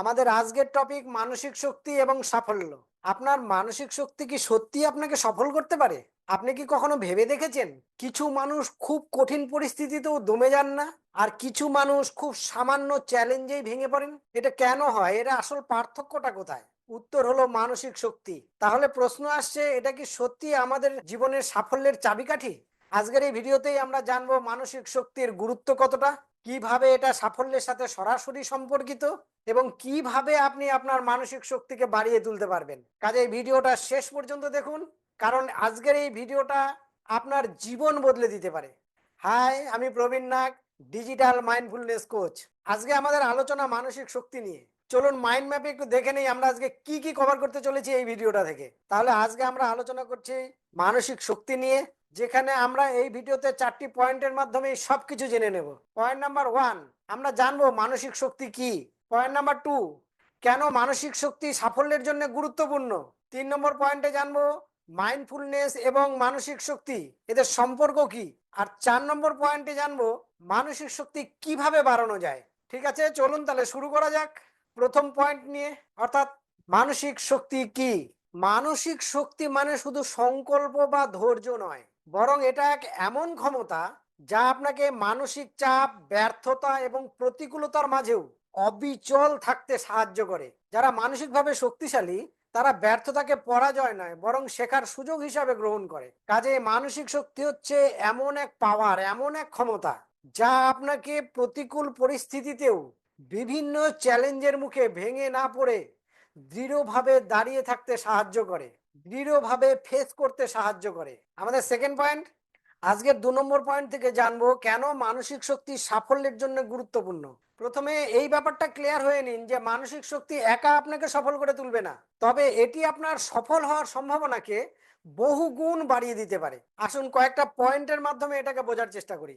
আমাদের আজকের টপিক মানসিক শক্তি এবং সাফল্য। আপনার মানসিক শক্তি কি সত্যি আপনাকে সফল করতে পারে? আপনি কি কখনো ভেবে দেখেছেন? কিছু মানুষ খুব কঠিন পরিস্থিতিতেও দমে যান না, আর কিছু মানুষ খুব সামান্য চ্যালেঞ্জেই ভেঙে পড়েন? এটা কেন হয়? এর আসল পার্থক্যটা কোথায়? উত্তর হলো মানসিক শক্তি। তাহলে প্রশ্ন আসছে, এটা কি সত্যি আমাদের জীবনের সাফল্যের চাবিকাঠি? আজকের এই ভিডিওতেই আমরা জানব মানসিক শক্তির গুরুত্ব কতটা। কীভাবে এটা সাফল্যের সাথে সরাসরি সম্পর্কিত এবং কীভাবে আপনি আপনার মানসিক শক্তিকে বাড়িয়ে তুলতে পারবেন? কাজে এই ভিডিওটা শেষ পর্যন্ত দেখুন, কারণ আজকের এই ভিডিওটা আপনার জীবন বদলে দিতে পারে। হাই, আমি Prabin Nag, digital mindfulness coach. আজকে আমাদের আলোচনা মানসিক শক্তি নিয়ে। চলুন মাইন্ড ম্যাপে একটু দেখে নেই আমরা আজকে কি কি কভার করতে চলেছি এই ভিডিওটা থেকে। তাহলে আজকে আমরা আলোচনা করছি মানসিক শক্তি নিয়ে। যেখানে আমরা এই ভিডিওতে চারটি পয়েন্টের মাধ্যমে সবকিছু জেনে নেব। পয়েন্ট নাম্বার ওয়ান, আমরা জানব মানসিক শক্তি কি। পয়েন্ট নাম্বার টু, কেন মানসিক শক্তি সাফল্যের জন্য গুরুত্বপূর্ণ। তিন নম্বর পয়েন্টে জানব মাইন্ডফুলনেস এবং মানসিক শক্তি, এদের সম্পর্ক কি। আর চার নম্বর পয়েন্টে জানব মানসিক শক্তি কীভাবে বাড়ানো যায়। ঠিক আছে, চলুন তাহলে শুরু করা যাক। প্রথম পয়েন্ট নিয়ে, অর্থাৎ মানসিক শক্তি কি। মানসিক শক্তি মানে শুধু সংকল্প বা ধৈর্য নয়, বরং এটা এক এমন ক্ষমতা যা আপনাকে মানসিক চাপ, ব্যর্থতা এবং প্রতিকূলতার মাঝেও অবিচল থাকতে সাহায্য করে। যারা মানসিকভাবে শক্তিশালী, তারা ব্যর্থতাকে পরাজয় নয়, বরং শেখার সুযোগ হিসাবে গ্রহণ করে। কাজে মানসিক শক্তি হচ্ছে এমন এক পাওয়ার এমন এক ক্ষমতা যা আপনাকে প্রতিকূল পরিস্থিতিতেও বিভিন্ন চ্যালেঞ্জের মুখে ভেঙে না পড়ে দৃঢ়ভাবে দাঁড়িয়ে থাকতে সাহায্য করে, দৃঢ়ভাবে ফেস করতে সাহায্য করে। আমাদের সেকেন্ড পয়েন্ট আজকের দু নম্বর পয়েন্ট থেকে জানব কেন মানসিক শক্তি সাফল্যের জন্য গুরুত্বপূর্ণ। প্রথমে এই ব্যাপারটা ক্লিয়ার হয়ে নিন যে মানসিক শক্তি একা আপনাকে সফল করে তুলবে না, তবে এটি আপনার সফল হওয়ার সম্ভাবনাকে বহু গুণ বাড়িয়ে দিতে পারে। আসুন কয়েকটা পয়েন্টের মাধ্যমে এটাকে বোঝার চেষ্টা করি।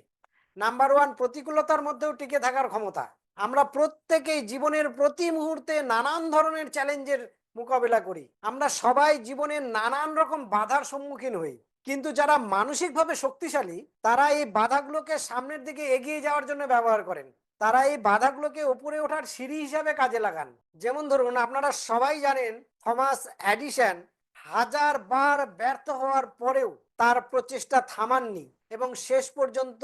নাম্বার ওয়ান প্রতিকূলতার মধ্যেও টিকে থাকার ক্ষমতা। আমরা প্রত্যেকেই জীবনের প্রতি মুহূর্তে নানান ধরনের চ্যালেঞ্জের মোকাবেলা করি। আমরা সবাই জীবনের নানান রকম বাধার সম্মুখীন হই। কিন্তু যারা মানসিকভাবে শক্তিশালী, তারা এই বাধাগুলোকে সামনের দিকে এগিয়ে যাওয়ার জন্য ব্যবহার করেন। তারা এই বাধাগুলোকে উপরে ওঠার সিঁড়ি হিসাবে কাজে লাগান। যেমন ধরুন, আপনারা সবাই জানেন থমাস অ্যাডিশন হাজার বার ব্যর্থ হওয়ার পরেও তার প্রচেষ্টা থামাননি এবং শেষ পর্যন্ত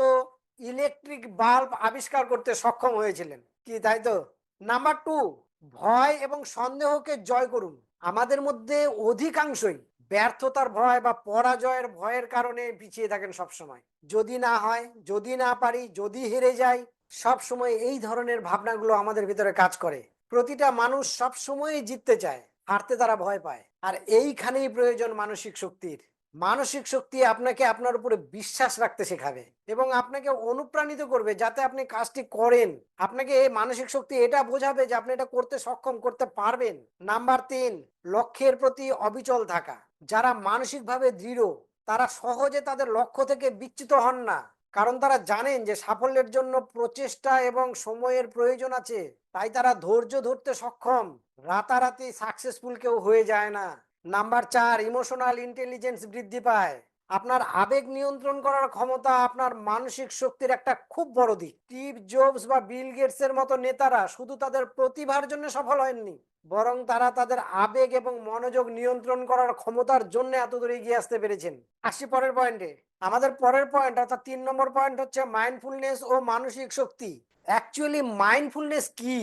ইলেকট্রিক বাল্ব আবিষ্কার করতে সক্ষম হয়েছিলেন। কি তাই তো? নাম্বার টু ভয় এবং সন্দেহকে জয় করুন। আমাদের মধ্যে অধিকাংশই ব্যর্থতার ভয় বা পরাজয়ের ভয়ের কারণে পিছিয়ে থাকেন সবসময়। যদি না হয়, যদি না পারি, যদি হেরে যাই সব সময় এই ধরনের ভাবনাগুলো আমাদের ভিতরে কাজ করে। প্রতিটা মানুষ সব সময়ই জিততে চায়, হারতে তারা ভয় পায়। আর এইখানেই প্রয়োজন মানসিক শক্তির। মানসিক শক্তি আপনাকে আপনার উপরে বিশ্বাস রাখতে শেখাবে এবং আপনাকে অনুপ্রাণিত করবে যাতে আপনি কাজটি করেন। আপনাকে এই মানসিক শক্তি এটা বোঝাবে যে আপনি এটা করতে সক্ষম, করতে পারবেন। নাম্বার তিন, লক্ষ্যের প্রতি অবিচল থাকা। যারা মানসিকভাবে দৃঢ়, তারা সহজে তাদের লক্ষ্য থেকে বিচ্যুত হন না। কারণ তারা জানেন যে সাফল্যের জন্য প্রচেষ্টা এবং সময়ের প্রয়োজন আছে। তাই তারা ধৈর্য ধরতে সক্ষম। রাতারাতি সাকসেসফুল কেউ হয়ে যায় না। নাম্বার চার ইমোশনাল ইন্টেলিজেন্স বৃদ্ধি পায়। আপনার আবেগ নিয়ন্ত্রণ করার ক্ষমতা আপনার মানসিক শক্তির একটা খুব বড় দিক। স্টিভ জবস বা বিল গেটস এর মতো নেতারা শুধু তাদের প্রতিভার জন্য সফল হয়নি, বরং তারা তাদের আবেগ এবং মনোযোগ নিয়ন্ত্রণ করার ক্ষমতার জন্য এত দূরে এগিয়ে আসতে পেরেছেন। আসি পরের পয়েন্টে আমাদের পরের পয়েন্ট অর্থাৎ তিন নম্বর পয়েন্ট হচ্ছে মাইন্ডফুলনেস ও মানসিক শক্তি। অ্যাকচুয়ালি মাইন্ডফুলনেস কি?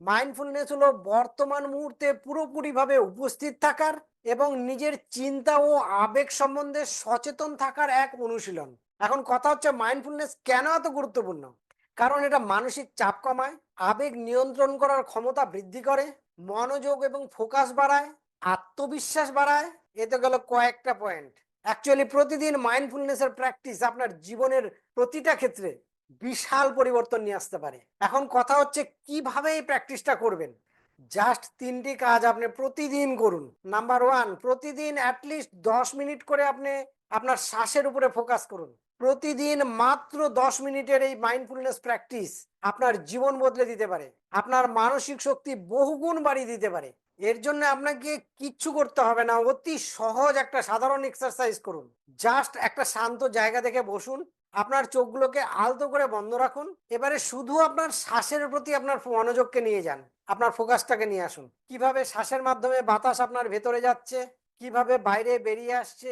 মাইন্ডফুলনেস হলো বর্তমান মুহূর্তে পুরোপুরিভাবে উপস্থিত থাকার এবং নিজের চিন্তা ও আবেগ সম্বন্ধে সচেতন থাকার এক অনুশীলন। এখন কথা হচ্ছে মাইন্ডফুলনেস কেন এত গুরুত্বপূর্ণ? কারণ এটা মানসিক চাপ কমায়, আবেগ নিয়ন্ত্রণ করার ক্ষমতা বৃদ্ধি করে, মনোযোগ এবং ফোকাস বাড়ায়, আত্মবিশ্বাস বাড়ায়। এতে গেল কয়েকটা পয়েন্ট অ্যাকচুয়ালি প্রতিদিন মাইন্ডফুলনেসের প্র্যাকটিস আপনার জীবনের প্রতিটা ক্ষেত্রে বিশাল পরিবর্তন নিয়ে আসতে পারে। এখন কথা হচ্ছে কীভাবে এই প্র্যাকটিসটা করবেন? জাস্ট তিনটি কাজ আপনি প্রতিদিন করুন। নাম্বার ওয়ান প্রতিদিন অ্যাটলিস্ট দশ মিনিট করে আপনি আপনার শ্বাসের উপরে ফোকাস করুন। প্রতিদিন মাত্র দশ মিনিটের এই মাইন্ডফুলনেস প্র্যাকটিস আপনার জীবন বদলে দিতে পারে। আপনার মানসিক শক্তি বহুগুণ বাড়িয়ে দিতে পারে। এর জন্য আপনাকে কিচ্ছু করতে হবে না। অতি সহজ একটা সাধারণ এক্সারসাইজ করুন। জাস্ট একটা শান্ত জায়গা থেকে বসুন। আপনার চোখগুলোকে আলতো করে বন্ধ রাখুন। এবারে শুধু আপনার শ্বাসের প্রতি আপনার মনোযোগকে নিয়ে যান। আপনার ফোকাসটাকে নিয়ে আসুন। কীভাবে শ্বাসের মাধ্যমে বাতাস আপনার ভেতরে যাচ্ছে, কীভাবে বাইরে বেরিয়ে আসছে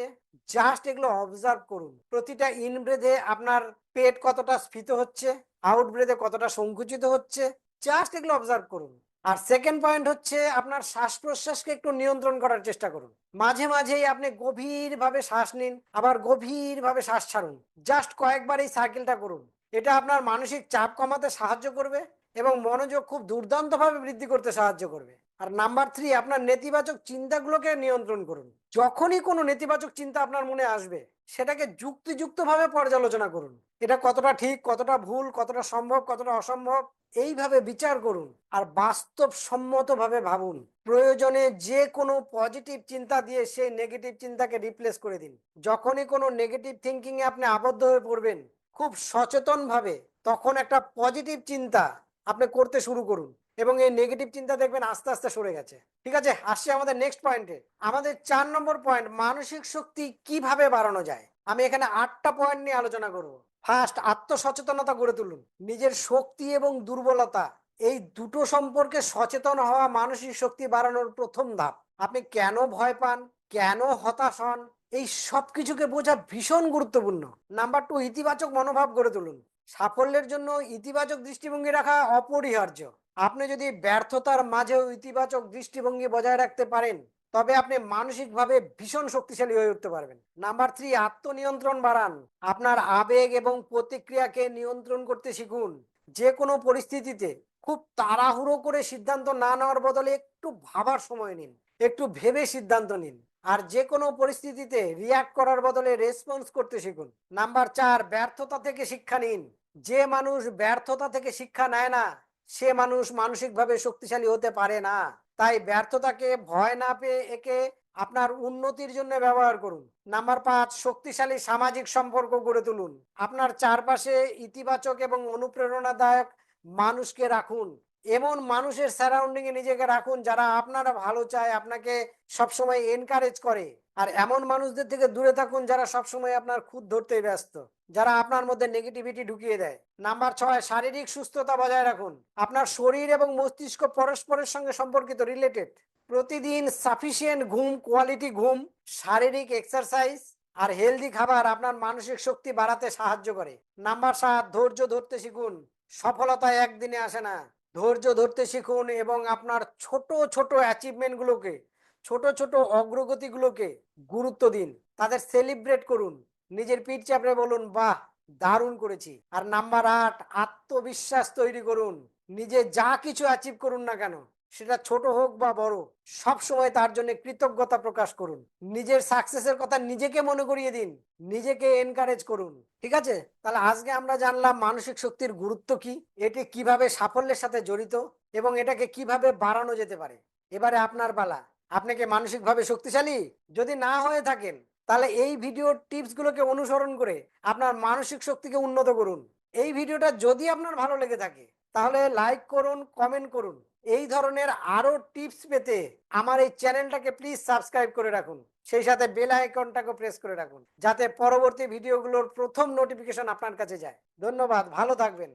জাস্ট এগুলো অবজার্ভ করুন। প্রতিটা ইন ব্রেথে আপনার পেট কতটা স্ফীত হচ্ছে আউট ব্রেথে কতটা সংকুচিত হচ্ছে জাস্ট এগুলো অবজার্ভ করুন। আর সেকেন্ড পয়েন্ট হচ্ছে আপনার শ্বাস প্রশ্বাসকে একটু নিয়ন্ত্রণ করার চেষ্টা করুন। মাঝে মাঝেই আপনি গভীরভাবে শ্বাস নিন, আবার গভীরভাবে শ্বাস ছাড়ুন। জাস্ট কয়েকবার এই সাইকেলটা করুন। এটা আপনার মানসিক চাপ কমাতে সাহায্য করবে এবং মনোযোগ খুব দুর্দান্তভাবে বৃদ্ধি করতে সাহায্য করবে। আর নাম্বার থ্রি আপনার নেতিবাচক চিন্তাগুলোকে নিয়ন্ত্রণ করুন। যখনই কোনো নেতিবাচক চিন্তা আপনার মনে আসবে, সেটাকে যুক্তিযুক্তভাবে পর্যালোচনা করুন। এটা কতটা ঠিক, কতটা ভুল, কতটা সম্ভব, কতটা অসম্ভব, এইভাবে বিচার করুন আর বাস্তবসম্মতভাবে ভাবুন। প্রয়োজনে যে কোনো পজিটিভ চিন্তা দিয়ে সেই নেগেটিভ চিন্তাকে রিপ্লেস করে দিন। যখনই কোনো নেগেটিভ থিঙ্কিং এ আপনি আবদ্ধ হয়ে পড়বেন, খুব সচেতনভাবে তখন একটা পজিটিভ চিন্তা আপনি করতে শুরু করুন। এবং এই নেগেটিভ চিন্তা দেখবেন আস্তে আস্তে সরে গেছে। ঠিক আছে? আসছি আমাদের নেক্সট পয়েন্টে আমাদের চার নম্বর পয়েন্ট মানসিক শক্তি কীভাবে বাড়ানো যায়? আমি এখানে আটটা পয়েন্ট নিয়ে আলোচনা করব। ফার্স্ট আত্মসচেতনতা গড়ে তুলুন। নিজের শক্তি এবং দুর্বলতা, এই দুটো সম্পর্কে সচেতন হওয়া মানসিক শক্তি বাড়ানোর প্রথম ধাপ। আপনি কেন ভয় পান? কেন হতাশ হন? এই সব কিছুকে বোঝা ভীষণ গুরুত্বপূর্ণ। নাম্বার টু ইতিবাচক মনোভাব গড়ে তুলুন। সাফল্যের জন্য ইতিবাচক দৃষ্টিভঙ্গি রাখা অপরিহার্য। আপনি যদি ব্যর্থতার মাঝেও ইতিবাচক দৃষ্টিভঙ্গি বজায় রাখতে পারেন, তবে আপনি মানসিকভাবে ভীষণ শক্তিশালী হয়ে উঠতে পারবেন। নাম্বার থ্রি, আত্মনিয়ন্ত্রণ বাড়ান। আপনার আবেগ এবং প্রতিক্রিয়াকে নিয়ন্ত্রণ করতে শিখুন। যে কোনো পরিস্থিতিতে খুব তাড়াহুড়ো করে সিদ্ধান্ত না নেওয়ার বদলে একটু ভাবার সময় নিন। একটু ভেবে সিদ্ধান্ত নিন। আর যে কোনো পরিস্থিতিতে রিয়াক্ট করার বদলে রেসপন্স করতে শিখুন। নাম্বার চার, ব্যর্থতা থেকে শিক্ষা নিন। যে মানুষ ব্যর্থতা থেকে শিক্ষা নেয় না, সে মানুষ মানসিকভাবে শক্তিশালী হতে পারে না। তাই ব্যর্থতাকে ভয় না পেয়ে একে আপনার উন্নতির জন্য ব্যবহার করুন। নাম্বার পাঁচ, শক্তিশালী সামাজিক সম্পর্ক গড়ে তুলুন। আপনার চারপাশে ইতিবাচক এবং অনুপ্রেরণাদায়ক মানুষকে রাখুন। এমন মানুষের সারাউন্ডিং এ নিজেকে রাখুন যারা আপনারা ভালো চায়, আপনাকে সবসময় এনকারেজ করে। আর এমন মানুষদের থেকে দূরে থাকুন যারা সবসময় আপনার খুদ ধরতে ব্যস্ত, যারা আপনার মধ্যে নেগেটিভিটি ঢুকিয়ে দেয়। নাম্বার ছয়, শারীরিক সুস্থতা বজায় রাখুন। আপনার শরীর এবং মস্তিষ্ক পরস্পরের সঙ্গে সম্পর্কিত রিলেটেড প্রতিদিন সাফিসিয়েন্ট ঘুম কোয়ালিটি ঘুম, শারীরিক এক্সারসাইজ আর হেলদি খাবার আপনার মানসিক শক্তি বাড়াতে সাহায্য করে। নাম্বার সাত, ধৈর্য ধরতে শিখুন। সফলতা একদিনে আসে না। ধৈর্য ধরতে শিখুন এবং আপনার ছোট ছোট অ্যাচিভমেন্টগুলোকে ছোট ছোট অগ্রগতিগুলোকে গুরুত্ব দিন। তাদের সেলিব্রেট করুন। নিজের পিঠ চাপড়ে বলুন, বাহ, দারুণ করেছি। আর নাম্বার আট, আত্মবিশ্বাস তৈরি করুন। নিজে যা কিছু অ্যাচিভ করুন না কেন সেটা ছোট হোক বা বড়, সব সময় তার জন্য কৃতজ্ঞতা প্রকাশ করুন। নিজের সাকসেসের কথা নিজেকে মনে করিয়ে দিন, নিজেকে এনকারেজ করুন। ঠিক আছে? তাহলে আজকে আমরা জানলাম মানসিক শক্তির গুরুত্ব কি, এটি কীভাবে সাফল্যের সাথে জড়িত এবং এটাকে কীভাবে বাড়ানো যেতে পারে। এবারে আপনার পালা। আপনি কি মানসিকভাবে শক্তিশালী? যদি না হয়ে থাকেন, তাহলে এই ভিডিওর টিপস গুলোকে অনুসরণ করে আপনার মানসিক শক্তিকে উন্নত করুন। এই ভিডিওটা যদি আপনার ভালো লেগে থাকে, তাহলে লাইক করুন কমেন্ট করুন। এই ধরনের আরও টিপস পেতে আমার এই চ্যানেলটাকে প্লিজ সাবস্ক্রাইব করে রাখুন। সেই সাথে বেল আইকনটাকে প্রেস করে রাখুন, যাতে পরবর্তী ভিডিওগুলোর প্রথম নোটিফিকেশন আপনার কাছে যায়। ধন্যবাদ, ভালো থাকবেন।